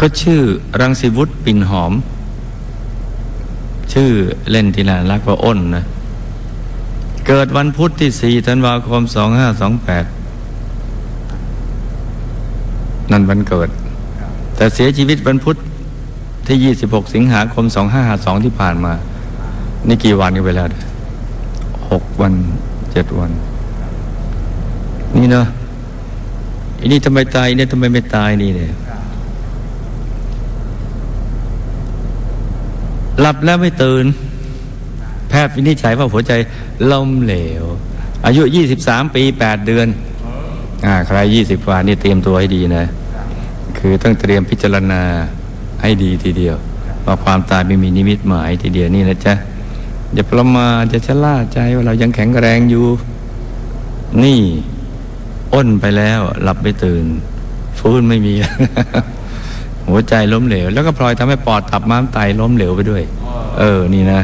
ก็ชื่อรังสิวุฒิปิ่นหอม ชื่อเล่นที่น่ารักว่าอ้นนะเกิดวันพุธที่ 4 ธันวาคม 2528 นั่นวันเกิด แต่เสียชีวิตวันพุธที่ 26 สิงหาคม 2552 ที่ผ่านมา นี่กี่วันกันไปแล้วเนี่ยหกวันเจ็ดวัน นี่เนาะอันนี้ทำไมตายเนี่ยทำไมไม่ตายนี่เนี่ย หลับแล้วไม่ตื่น แพทย์วินิจฉัยว่าหัวใจล้มเหลว อายุ 23 ปี 8 เดือนอ่าใคร 20กว่านี่เตรียมตัวให้ดีนะ คือต้องเตรียมพิจารณาให้ดีทีเดียว ว่าความตายไม่มีนิมิตหมายทีเดียวนี่นะจ๊ะอย่าประมาทอย่าชะล่าใจว่าเรายังแข็งแรงอยู่ นี่ อ้นไปแล้ว หลับไม่ตื่น ฟื้นไม่มี หัวใจล้มเหลว แล้วก็พลอยทำให้ปอดตับม้ามไตล้มเหลวไปด้วย เออนี่นะ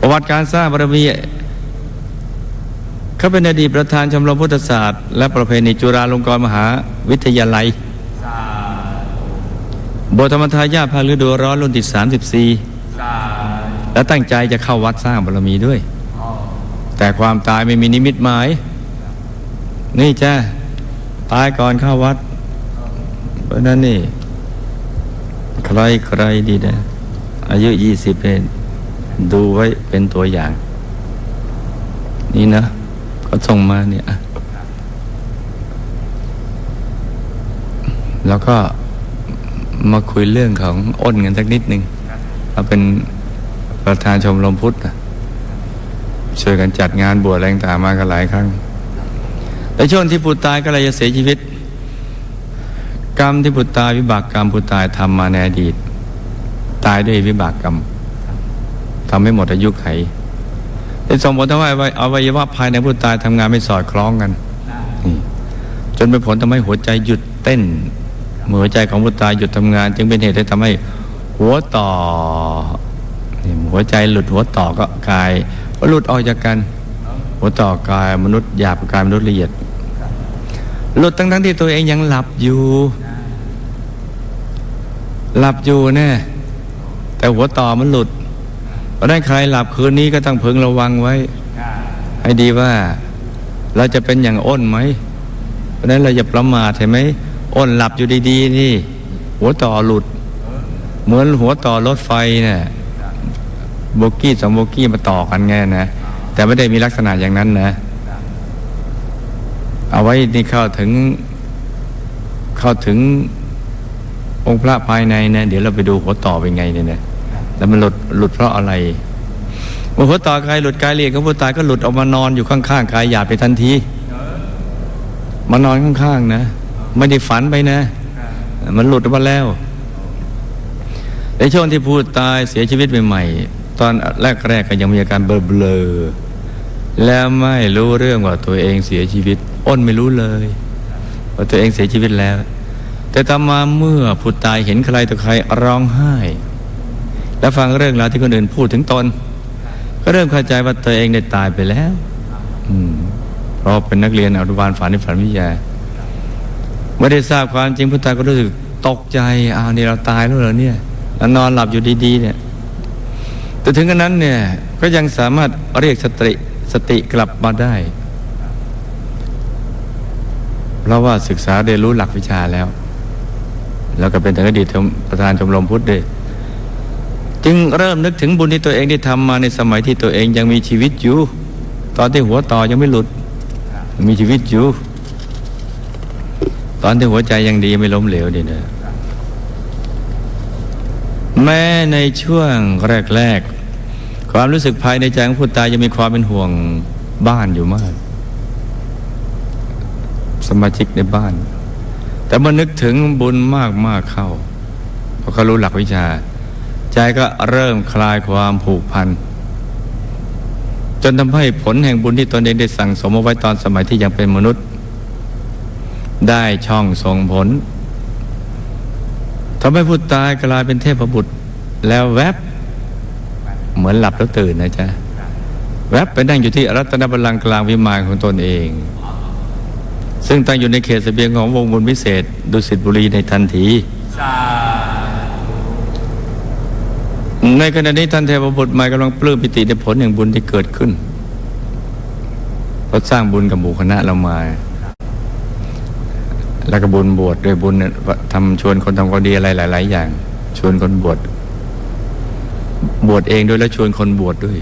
ประวัติการสร้างบารมีเขาเป็นอดีตประธานชมรมพุทธศาสตร์ และประเพณีจุฬาลงกรณ์มหาวิทยาลัยบทธรรมทายาทภาคฤดูร้อนรุ่นที่34และตั้งใจจะเข้าวัดสร้างบารมีด้วย แต่ความตายไม่มีนิมิตหมาย นี่จ้าตายก่อนเข้าวัด ราะนั้นนี่ ใครใครดีนะ อายุยี่สิบเองดูไว้เป็นตัวอย่าง นี่นะเขาส่งมาเนี่ยแล้วก็มาคุยเรื่องของอ้นกันสักนิดหนึ่งเราเป็นประธานชมรมพุทธช่วยกันจัดงานบวชแรงต่างมากันหลายครั้งในช่วงที่ผู้ตายก็เลยจะเสียชีวิต กรรมที่ผู้ตายวิบากกรรมผู้ตายทำมาในอดีต ตายด้วยวิบากกรรมทำให้หมดอายุไขได้ส่งผลทำให้อวัยวะภายในผู้ตายทำงานไม่สอดคล้องกันจนเป็นผลทำให้หัวใจหยุดเต้นเมือหัวใจของผู้ตายหยุดทำงาน จึงเป็นเหตุให้ทำให้หัวต่อหัวใจหลุดหัวต่อก็กายก็หลุดออกจากกัน หัวต่อกายมนุษย์หยาบกายมนุษย์ละเอียดหลุดทั้งทั้งที่ตัวเองยังหลับอยู่ หลับอยู่แน่แต่หัวต่อมันหลุดเพราะนั้นใครหลับคืนนี้ก็ต้องพึงระวังไว้ ให้ดีว่าเราจะเป็นอย่างอ้นไหม เพราะฉะนั้นเราอย่าประมาทเห็นไหมอ้นหลับอยู่ดีๆนี่ หัวต่อหลุด เหมือนหัวต่อรถไฟเนี่ยโบกี้สองโบกี้มาต่อกันไงนะแต่ไม่ได้มีลักษณะอย่างนั้นนะ เอาไว้นี่เข้าถึงเข้าถึง องค์พระภายในนะเดี๋ยวเราไปดูหัวต่อเป็นไงเนี่ยนะแล้วมันหลุดหลุดเพราะอะไรเมื่อหัวต่อกายหลุดกายเอียดของผู้ตายก็หลุดออกมานอนอยู่ข้างๆกายหยาบไปทันทีมานอนข้างๆนะไม่ได้ฝันไปนะ มันหลุดออกมาแล้วในช่วงที่ผู้ตายเสียชีวิตใหม่ๆตอนแรกๆก็ยังมีอาการเบลอแล้วไม่รู้เรื่องว่าตัวเองเสียชีวิต อ้นไม่รู้เลย ว่าตัวเองเสียชีวิตแล้ว แต่ต่อมาเมื่อผู้ตายเห็นใครต่อใครร้องไห้ และฟังเรื่องราวที่คนอื่นพูดถึงตน ก็เริ่มเข้าใจว่าตัวเองได้ตายไปแล้วเพราะเป็นนักเรียนอนุบาลฝันในฝันวิทยาไม่ได้ทราบความจริงผู้ตายก็รู้สึกตกใจอ้าวนี่เราตายแล้วเหรอเนี่ยแล้วนอนหลับอยู่ดีๆเนี่ยแต่ถึงกระนั้นเนี่ยก็ยังสามารถเรียกสติสติกลับมาได้ เพราะว่าศึกษาเรียนรู้หลักวิชาแล้ว แล้วก็เป็นถึงอดีตประธานชมรมพุทธด้วยจึงเริ่มนึกถึงบุญที่ตัวเองได้ทำมาในสมัยที่ตัวเองยังมีชีวิตอยู่ ตอนที่หัวต่อยังไม่หลุด มีชีวิตอยู่ ตอนที่หัวใจยังดีไม่ล้มเหลวดีนะแม้ในช่วงแรกๆความรู้สึกภายในใจของผู้ตายยังมีความเป็นห่วงบ้านอยู่มาก สมาชิกในบ้าน แต่เมื่อนึกถึงบุญมากมากๆเข้าพอเขารู้หลักวิชา ใจก็เริ่มคลายความผูกพัน จนทำให้ผลแห่งบุญที่ตนเองได้สั่งสมเอาไว้ตอนสมัยที่ยังเป็นมนุษย์ ได้ช่องส่งผลทำให้ผู้ตายกลายเป็นเทพบุตร แล้วแวบ เหมือนหลับแล้วตื่นนะจ๊ะ แวบไปนั่งอยู่ที่รัตนบัลลังก์กลางวิมานของตนเอง ซึ่งตั้งอยู่ในเขตสเสบียงของวงบุญวิเศษ ดุสิตบุรีในทันทีในขณะนี้ท่านเทพบุตรใหม่กำลังปลื้มปิติในผลแห่งบุญที่เกิดขึ้นเราสร้างบุญกับหมู่คณะเรามา แล้วก็บุญบวชดด้วยบุญทำชวนคนทำความดีอะไรหลาย ๆ อย่าง ชวนคนบวชบวชเองด้วยแล้วชวนคนบวชดด้วย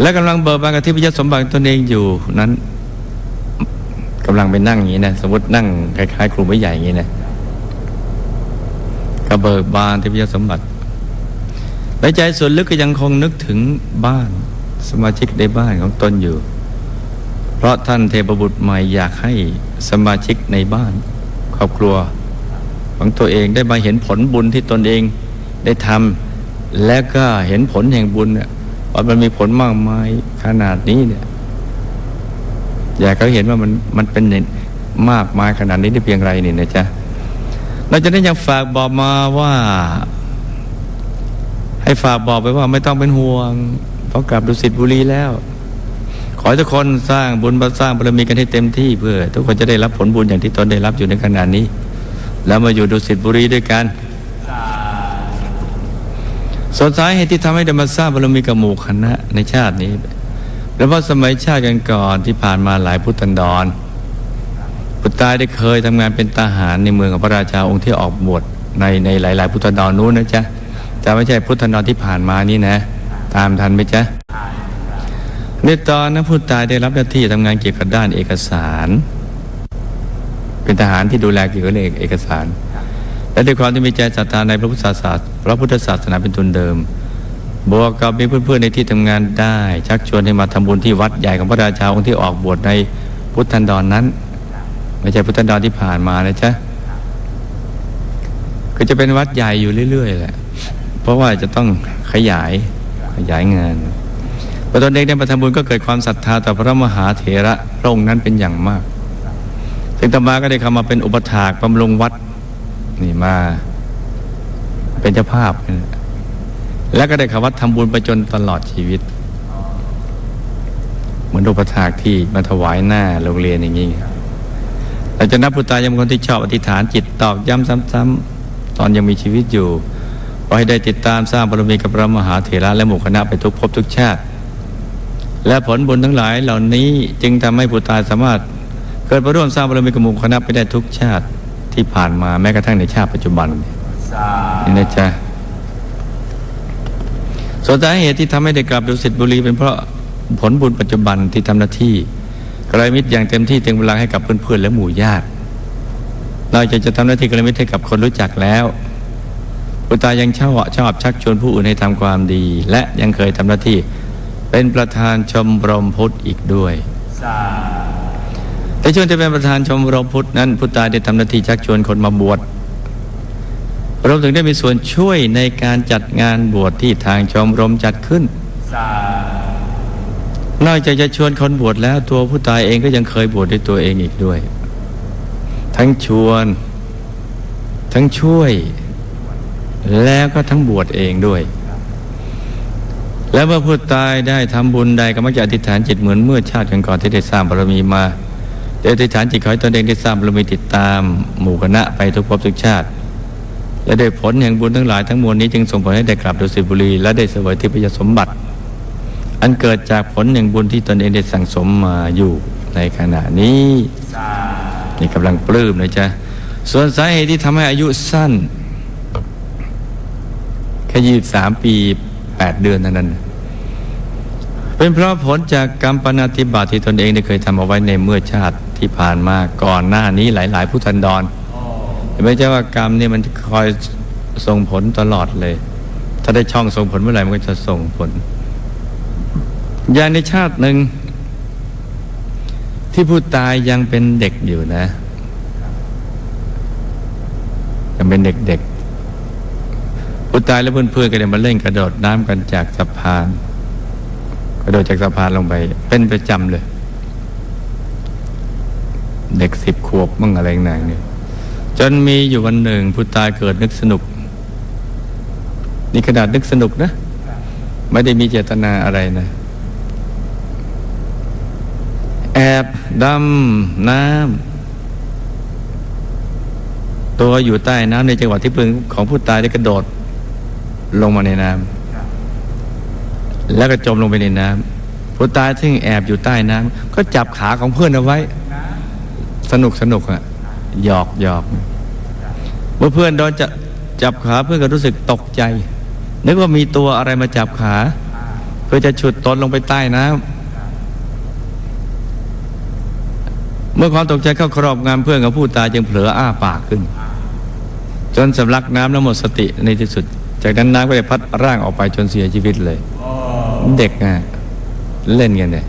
และกำลังเบิกบานกับที่พิยสมบัติตนเองอยู่นั้น กำลังไปนั่งอย่างนี้นะสมมตินั่งคล้ายๆครูไม่ใหญ่อย่างนี้นะก็เบิกบานที่พิยสมบัติในใจส่วนลึกก็ยังคงนึกถึงบ้านสมาชิกในบ้านของตนอยู่ เพราะท่านเทพบุตรใหม่อยากให้สมาชิกในบ้านครอบครัว ของตัวเองได้มาเห็นผลบุญที่ตนเองได้ทำและก็เห็นผลแห่งบุญเนี่ยว่ามันมีผลมากมายขนาดนี้เนี่ย อยากเขาเห็นว่ามันมันเป็นมากมายขนาดนี้ได้เพียงไรนี่นะจ๊ะเราจะได้ยังฝากบอกมาว่า ให้ฝากบอกไปว่าไม่ต้องเป็นห่วงเพราะกลับดุสิตบุรีแล้ว ขอทุกคนสร้างบุญบารสร้างบารมีกันให้เต็มที่เพื่อ ทุกคนจะได้รับผลบุญอย่างที่ตนได้รับอยู่ในขณะนี้ แล้วมาอยู่ดุสิตบุรีด้วยกันส่วนสาเหตุที่ทำให้ได้มาสร้างบารมีกับหมู่คณะในชาตินี้ แล้วเพราสมัยชาติกันก่อนที่ผ่านมาหลายพุทธันดรพุทธายได้เคยทำงานเป็นทหารในเมืองของพระราชาองค์ที่ออกบวชในในหลาย ๆ พุทธันดรนู้นนะจ๊ะจะไม่ใช่พุทธันดรที่ผ่านมานี่นะ ตามทันไหมจ๊ะในตอนนั้นผู้ตายได้รับหน้าที่ทำงานเกี่ยวกับด้านเอกสาร เป็นทหารที่ดูแลเกี่ยวกับเรื่องเอกสาร และด้วยความที่มีใจศรัทธาในพระพุทธศาสนาพระพุทธศาสนาเป็นทุนเดิม บวกกับมีเพื่อนๆในที่ทำงานได้ ชักชวนให้มาทำบุญที่วัดใหญ่ของพระราชาองค์ที่ออกบวชในพุทธันดรนนั้น ไม่ใช่พุทธันดรที่ผ่านมานะจ๊ะก็จะเป็นวัดใหญ่อยู่เรื่อยๆแหละเพราะว่าจะต้องขยายขยายงานพอตนเองได้มาทำบุญก็เกิดความศรัทธาต่อพระมหาเถระพระองค์นั้นเป็นอย่างมากถึงต่อมาก็ได้เข้ามาเป็นอุปถากบำรุงวัดนี่มาเป็นเจ้าภาพ แล้วก็ได้ขวัดทำบุญไปจนตลอดชีวิต เหมือนอุปถากที่มาถวายหน้าโรงเรียนอย่างนี้เราจะนับพุทธายมคนที่ชอบอธิษฐานจิตตอกย้ำซ้ำๆตอนยังมีชีวิตอยู่ขอให้ได้ติดตามสร้างบารมีกับพระมหาเถระและหมู่คณะไปทุกภพทุกชาติ และผลบุญทั้งหลายเหล่านี้จึงทำให้ผู้ตายสามารถเกิดประร่วมสร้างบารมีกับหมู่คณะไปได้ทุกชาติที่ผ่านมาแม้กระทั่งในชาติปัจจุบันนี่นะจ๊ะ ส่วนสาเหตุที่ทำให้ได้กลับดุสิตบุรี เป็นเพราะผลบุญปัจจุบันที่ทำหน้าที่กระมิตรอย่างเต็มที่เต็มกำลังให้กับเพื่อนๆและหมู่ญาตินอกจากจะทำหน้าที่กระมิตรให้กับคนรู้จักแล้วผู้ตายยังชอบชอบชักชวนผู้อื่นให้ทำความดี และยังเคยทำหน้าที่ เป็นประธานชมรมพุทธอีกด้วยในช่วงที่เป็นประธานชมรมพุทธนั้นผู้ตายได้ทำหน้าที่ชักชวนคนมาบวช รวมถึงได้มีส่วนช่วยในการจัดงานบวชที่ทางชมรมจัดขึ้น นอกจากจะชวนคนบวชแล้วตัวผู้ตายเองก็ยังเคยบวชด้วยตัวเองอีกด้วย ทั้งชวน ทั้งช่วย แล้วก็ทั้งบวชเองด้วย และเมื่อผู้ตายได้ทำบุญใดก็มักจะอธิษฐานจิตเหมือนเมื่อชาติก่อนๆที่ได้สร้างบารมีมาได้อธิษฐานจิตขอให้ตนเองได้สร้างบารมีติดตาม หมู่คณะไปทุกภพทุกชาติ และได้ผลแห่งบุญทั้งหลายทั้งมวลนี้จึงส่งผลให้ได้กลับดุสิตบุรี และได้เสวยทิพยสมบัติ อันเกิดจากผลแห่งบุญที่ตนเองได้สั่งสมมาอยู่ในขณะนี้นี่กำลังปลื้มเลยจ้ะส่วนสาเหตุที่ทำให้อายุสั้นแค่ยี่สามปีแปดเดือนนั้น เป็นเพราะผลจากกรรมปณติบาตที่ตนเองได้เคยทำเอาไว้ในเมื่อชาติที่ผ่านมาก่อนหน้านี้หลายๆพุทธันดร ไม่ใช่ว่ากรรมนี่มันคอยส่งผลตลอดเลย ถ้าได้ช่องส่งผลเมื่อไหร่มันก็จะส่งผล อย่างในชาติหนึ่ง ที่ผู้ตายยังเป็นเด็กอยู่นะ ยังเป็นเด็กๆผู้ตายและเพื่อนๆก็ได้มาเล่นกระโดดน้ำกันจากสะพานกระโดดจากสะพานลงไป เป็นประจำเลย เด็กสิบขวบมั่งอะไรต่างเนี่ย จนมีอยู่วันหนึ่งผู้ตายเกิดนึกสนุก นี่ขนาดนึกสนุกนะ ไม่ได้มีเจตนาอะไรนะ แอบดำน้ำตัวอยู่ใต้น้ำในจังหวัดที่พึงของผู้ตายได้กระโดด ลงมาในน้ำแล้วก็จมลงไปในน้ำผู้ตายซึ่งแอบอยู่ใต้น้ำก็จับขาของเพื่อนเอาไว้ สนุกสนุกอะ หยอกหยอกเมื่อเพื่อนโดนจะจับขาเพื่อนก็รู้สึกตกใจนึกว่ามีตัวอะไรมาจับขา เพื่อจะฉุดตนลงไปใต้น้ำเมื่อความตกใจเข้าครอบงำเพื่อนของผู้ตายจึงเผลออ้าปากขึ้น จนสำลักน้ำแล้วหมดสติในที่สุด จากนั้นน้ำก็จะพัดร่างออกไปจนเสียชีวิตเลย เด็กอะเล่นกันเนี่ย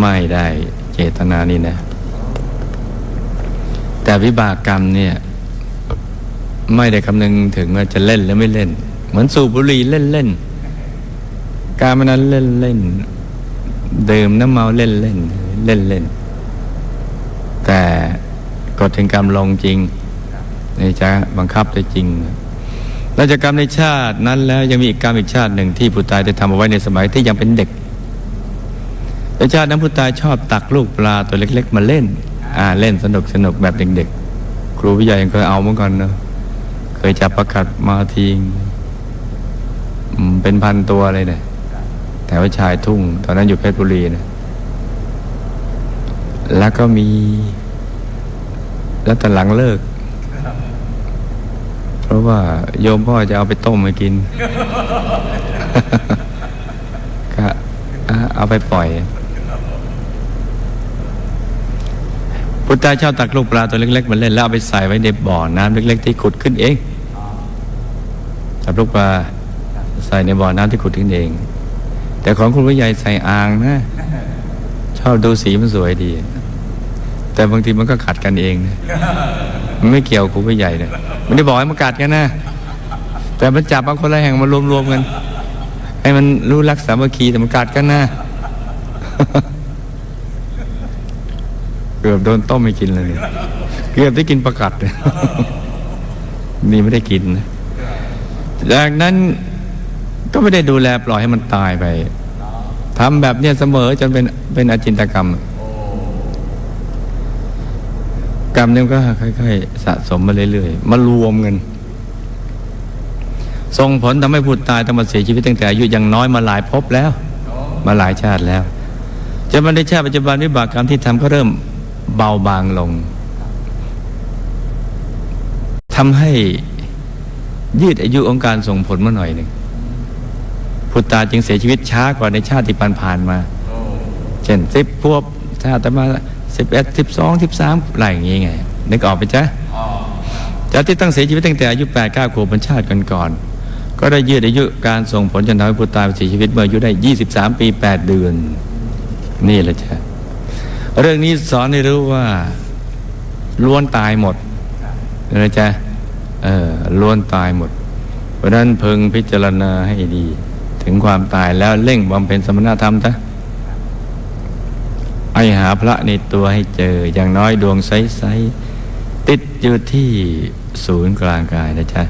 ไม่ได้เจตนานี่นะ แต่วิบากกรรมเนี่ยไม่ได้คำนึงถึงว่าจะเล่นหรือไม่เล่น เหมือนสูบบุหรี่เล่นเล่นการมันนั้นเล่นเล่นๆดื่มน้ำเมาเล่นเล่นเล่นเล่น แต่กฎแห่งกรรมลงจริงในจะบังคับได้จริงหลังจากกรรมในชาตินั้นแล้วยังมีอีกกรรมอีกชาติหนึ่งที่ผู้ตายได้ทำเอาไว้ในสมัยที่ยังเป็นเด็กในชาตินั้นผู้ตายชอบตักลูกปลาตัวเล็ก ๆ มาเล่น อ่าเล่นสนุกสนุกแบบเด็กๆ ครูผู้ใหญ่ยังเคยเอาเหมือนกันเนอะเคยจับประกัดมาทิ้งอืมเป็นพันตัวเลยเนี่ยแต่ว่าชายทุ่ง ตอนนั้นอยู่เพชรบุรีนะแล้วก็มี แล้วแต่หลังเลิก เพราะว่าโยมพ่อจะเอาไปต้มมากิน ก็เอาไปปล่อย พุทธาชอบตักลูกปลาตัวเล็กๆมาเล่นแล้วเอาไปใส่ไว้ในบ่อน้ำเล็ก ๆ ที่ขุดขึ้นเองจับลูกปลาใส่ในบ่อน้ำที่ขุดขึ้นเอง แต่ของคุณวิใหญ่ใส่อ่างนะ ชอบดูสีมันสวยดี แต่บางทีมันก็ขัดกันเองนะมันไม่เกี่ยวกับครูผู้ใหญ่เลยไม่ได้บอกให้มันกัดกันนะแต่มันจับมาคนละแห่งมารวมๆกัน ให้มันรู้รักสามัคคีแต่มันกัดกันนะ กือบโดนต้มไม่กินเลยเนี่ยเกือบได้กินประกัดเลยนี่ไม่ได้กินนะจากนั้นก็ไม่ได้ดูแลปล่อยให้มันตายไปทำแบบเนี้ยเสมอจนเป็นเป็นอาจินตกรรม กรรมเนี่ยมันก็ค่อยๆสะสมมาเรื่อยๆมารวมกันส่งผลทำให้ผู้ตายต้องมาเสียชีวิตตั้งแต่อายุยังน้อยมาหลายภพแล้ว มาหลายชาติแล้วจนมาในชาติปัจจุบันวิบากกรรมที่ทำก็เริ่ม เบาบางลงทำให้ยืดอายุของการส่งผลมาหน่อยหนึ่งผู้ตายจึงเสียชีวิตช้ากว่าในชาติที่ผ่านๆมา เช่นสิบพวบชาติต่อมาสิบเอ็ดสิบสองสิบสามอะไรอย่างงี้ไง นึกออกไปจ้ะจากที่ตั้งเสียชีวิตตั้งแต่อายุแปดเก้าขวบบนชาติก่อนๆก็ได้ยืดอายุการส่งผลจนทำให้ผู้ตายเสียชีวิตเมื่ออายุได้ยี่สิบสามปีแปดเดือน นี่แหละจ้ะ เรื่องนี้สอนให้รู้ว่าล้วนตายหมดนะจ๊ะเออล้วนตายหมด เพราะนั้นพึงพิจารณาให้ดี ถึงความตายแล้วเร่งบำเพ็ญสมณธรรมซะไอหาพระในตัวให้เจออย่างน้อยดวงใสๆติดอยู่ที่ศูนย์กลางกายนะจ๊ะ